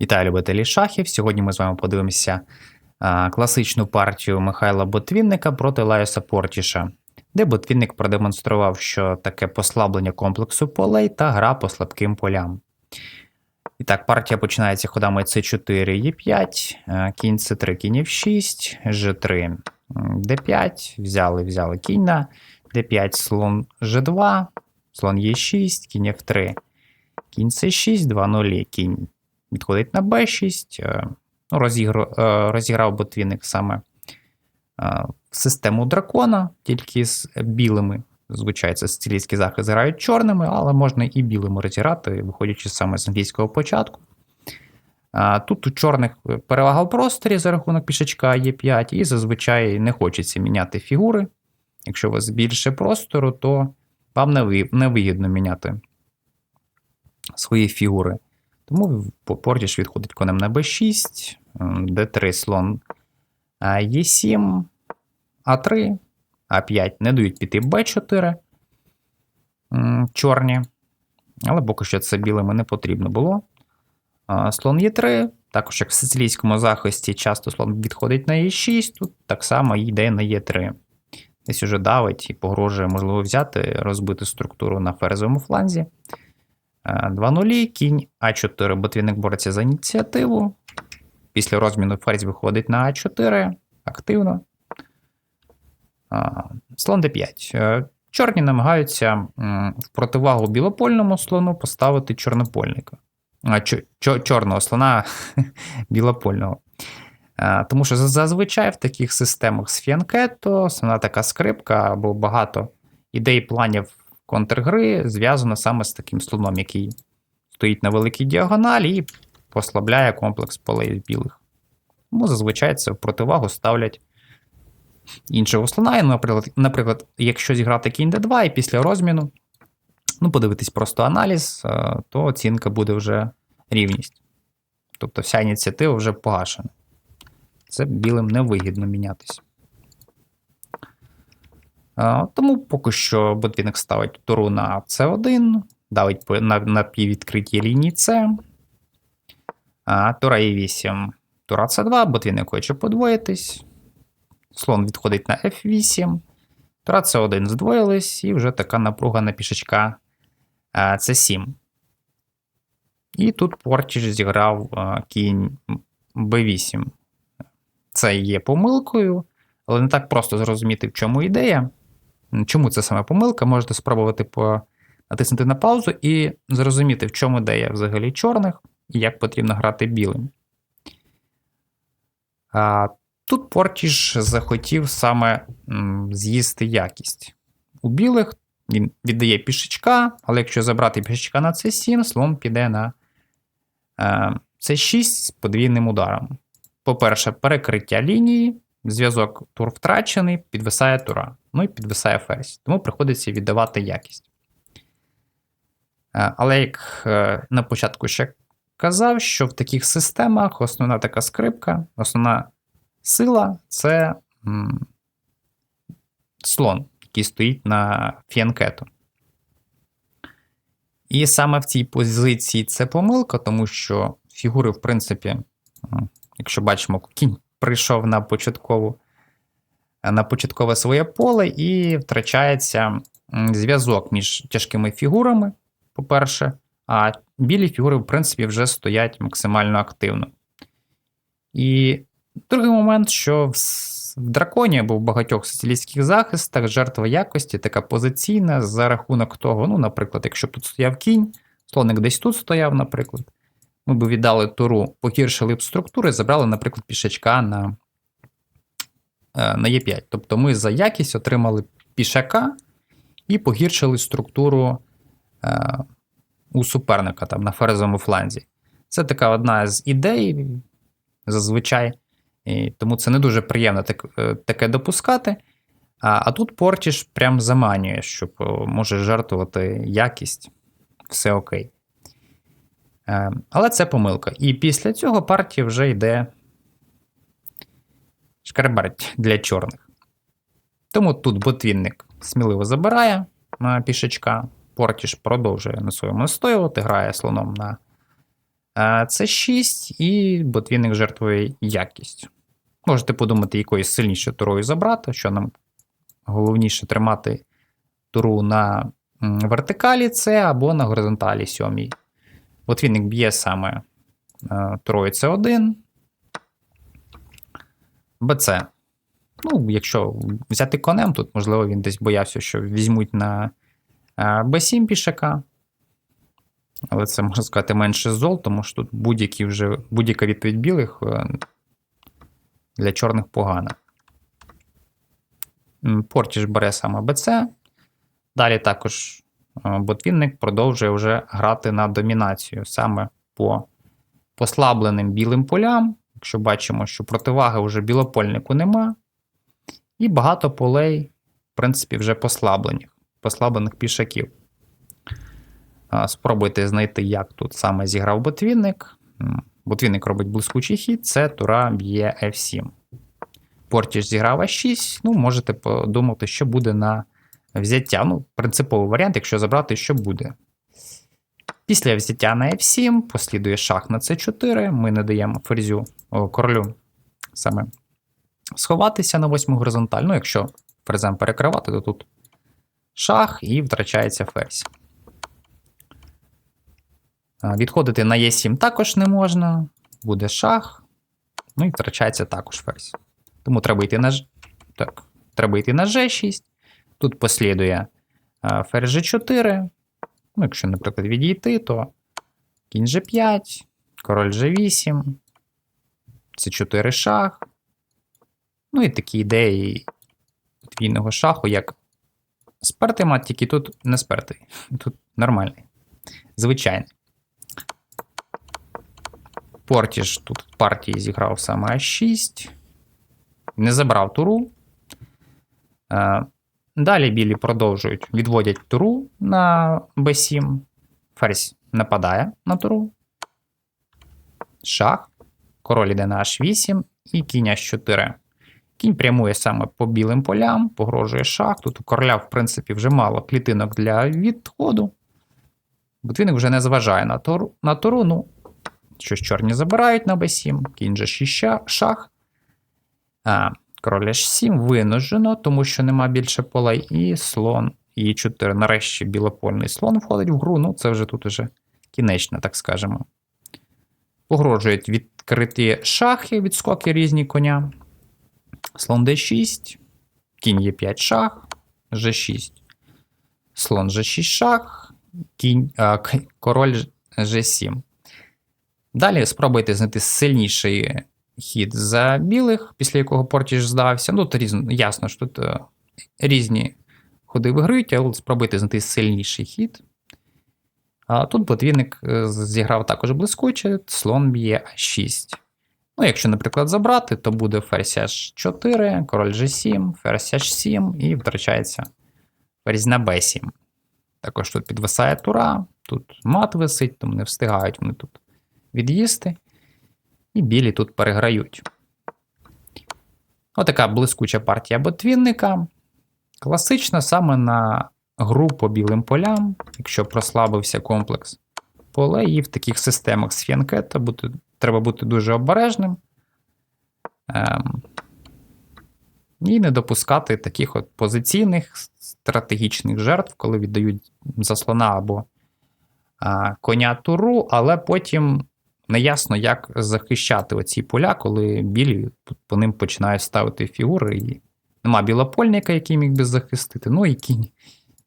Вітаю любителі шахів. Сьогодні ми з вами подивимося класичну партію Михайла Ботвінника проти Лайоса Портіша, де Ботвінник продемонстрував, що таке послаблення комплексу полей та гра по слабким полям. І так, партія починається ходами c4, e5, кінь c3, кінь f6, g3, м, d5, взяли, взяли кінь на d5, слон g2, слон e6, кінь f3, кінь c6, 2 0, кінь відходить на b6. е, ну, розіграв, розіграв ботвінник саме е, систему дракона, тільки з білими. Звичайно, сицилійський захист грають чорними, але можна і білими розіграти, виходячи саме з англійського початку. Тут у чорних перевага в просторі за рахунок пішачка Е5, і зазвичай не хочеться міняти фігури. Якщо у вас більше простору, то вам не вигідно міняти свої фігури. Тому Портіш відходить конем на b6, d3 слон e7, а3, а5 не дають піти b4 чорні. Але поки що це білими не потрібно було. Слон Е3, також як в сицилійському захисті, часто слон відходить на Е6, тут так само йде на Е3. Десь уже давить і погрожує, можливо, взяти, розбити структуру на ферзовому фланзі. 2-0, кінь А4, ботвінник бореться за ініціативу. Після розміну ферзь виходить на А4 активно. Слон d5. Е, Чорні намагаються в противагу білопольному слону поставити чорнопольника. Чорного слона білопольного. Тому що зазвичай в таких системах з фіанкето, основна така скрипка або багато ідей планів контргри зв'язано саме з таким слоном, який стоїть на великій діагоналі і послабляє комплекс полей білих. Тому зазвичай це в противагу ставлять іншого слона. І, наприклад, наприклад, якщо зіграти кінь d2 і після розміну, ну, подивитись просто аналіз, е, то оцінка буде вже рівність. Тобто вся ініціатива вже погашена. Це білим невигідно мінятися. Тому поки що ботвінник ставить туру на c1, давить на, на піввідкритій лінії С. Тура e8, тура c2, ботвінник хоче подвоїтись. Слон відходить на f8. Тура c1 здвоїлись, і вже така напруга на пішачка а, c7. І тут Портіш зіграв кінь b8. Це є помилкою, але не так просто зрозуміти, в чому ідея. Чому це саме помилка? Можете спробувати натиснути на паузу і зрозуміти, в чому ідея взагалі чорних і як потрібно грати білим. А, Тут Портіш захотів саме з'їсти якість. У білих він віддає пішечка, але якщо забрати пішечка на c7, слон піде на е, c6 з подвійним ударом. По-перше, перекриття лінії, зв'язок тур втрачений, підвисає тура. Ну і підвисає ферзь. Тому приходиться віддавати якість. Е, Але як е, на початку ще казав, що в таких системах основна така скрипка, основна сила це слон, який стоїть на фіанкету. І саме в цій позиції це помилка, тому що фігури, в принципі, якщо бачимо, кінь прийшов на початкову на початкове своє поле і втрачається зв'язок між тяжкими фігурами, по-перше, а білі фігури, в принципі, вже стоять максимально активно. І другий момент, що в, драконі або в багатьох сицилійських захистах жертва якості така позиційна за рахунок того, ну, наприклад, якщо тут стояв кінь, слоник десь тут стояв, наприклад, ми б віддали туру, погіршили б структури, забрали, наприклад, пішачка на е, на Е5. Тобто ми за якість отримали пішака і погіршили структуру е, у суперника там, на ферзовому фланзі. Це така одна з ідей зазвичай, і тому це не дуже приємно так, е, таке допускати. А, а тут Портіш прям заманює, що е, може жертвувати якість, все окей. Е, але це помилка. І після цього партія вже йде шкарберть для чорних. Тому тут ботвінник сміливо забирає на пішачка. Портіш продовжує на своєму настоювати, грає слоном на Е, Це 6 і ботвінник жертвує якість. Можете подумати, якоюсь сильніше турою забрати, що нам головніше тримати туру на вертикалі це або на горизонталі сьомій. Ботвінник б'є саме е, турою С1. БЦ. Ну, якщо взяти конем, тут, можливо, він десь боявся, що візьмуть на е, Б7 пішака. Але це можна сказати менше зол, тому що тут будь-які вже будь-яка відповідь білих е, для чорних погана. М, Портіш бере саме БЦ. Далі також ботвінник продовжує вже грати на домінацію саме по послабленим білим полям. Якщо бачимо, що противаги вже білопольнику нема. І багато полей, в принципі, вже послаблених, послаблених пішаків. Спробуйте знайти, як тут саме зіграв ботвінник. Ботвінник робить блискучий хід, це тура б'є F7. Портіш зіграв А6. Ну, можете подумати, що буде на взяття. Ну, принциповий варіант, якщо забрати, що буде. Після взяття на F7 послідує шах на C4. Ми не даємо ферзю о, королю саме сховатися на восьму горизонталь. Ну, якщо ферзем перекривати, то тут шах і втрачається ферзь. Відходити на Е7 також не можна. Буде шах. Ну і втрачається також ферзь. Тому треба йти на так, треба йти на G6. Тут послідує ферзь G4. Ну, якщо, наприклад, відійти, то кінь G5, король G8, C4 шах. Ну і такі ідеї подвійного шаху, як спертий мат, тільки тут не спертий. Тут нормальний. Звичайний. Портіж тут в партії зіграв саме А6. Не забрав туру. Далі білі продовжують, відводять туру на Б7. Ферзь нападає на туру. Шах. Король іде на H8 і кінь H4. Кінь прямує саме по білим полям, погрожує шах. Тут у короля, в принципі, вже мало клітинок для відходу. Ботвінник вже не зважає на туру. На туру. Ну, щось чорні забирають на Б7, кінь же шах. А, король H7 винужено, тому що нема більше полей, і слон Е4. Нарешті білопольний слон входить в гру. Ну, це вже тут уже кінечно, так скажемо. Погрожують відкриті шахи, відскоки різні коня. Слон d6, кінь Е5 шах, G6, слон G6 шах, кінь, а, король G7. Далі спробуйте знайти сильніший хід за білих, після якого портіж здався. Ну, то різно, ясно, що тут е, різні ходи виграють, але спробуйте знайти сильніший хід. А тут подвійник е, зіграв також блискуче, слон б'є А6. Ну, якщо, наприклад, забрати, то буде ферзь H4, король G7, ферзь H7 і втрачається ферзь на B7. Також тут підвисає тура, тут мат висить, тому не встигають вони тут від'їсти. І білі тут переграють. Отака блискуча партія ботвінника. Класична саме на гру по білим полям, якщо прослабився комплекс поле, і в таких системах з фіанкета бути, треба бути дуже обережним. Ем, і не допускати таких от позиційних стратегічних жертв, коли віддають за слона або а, коня туру, але потім неясно, як захищати оці поля, коли білі по ним починають ставити фігури. І нема білопольника, який міг би захистити. Ну і кінь.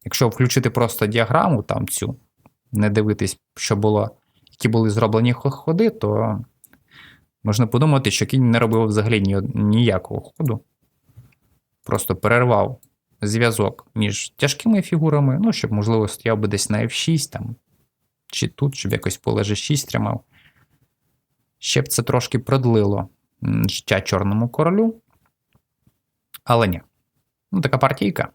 Якщо включити просто діаграму, там цю, не дивитись, що було, які були зроблені ходи, то можна подумати, що кінь не робив взагалі ні, ніякого ходу. Просто перервав зв'язок між тяжкими фігурами, ну, щоб, можливо, стояв би десь на F6 там, чи тут, щоб якось поле G6 тримав. Ще б це трошки продлило життя чорному королю. Але ні. Ну, така партійка.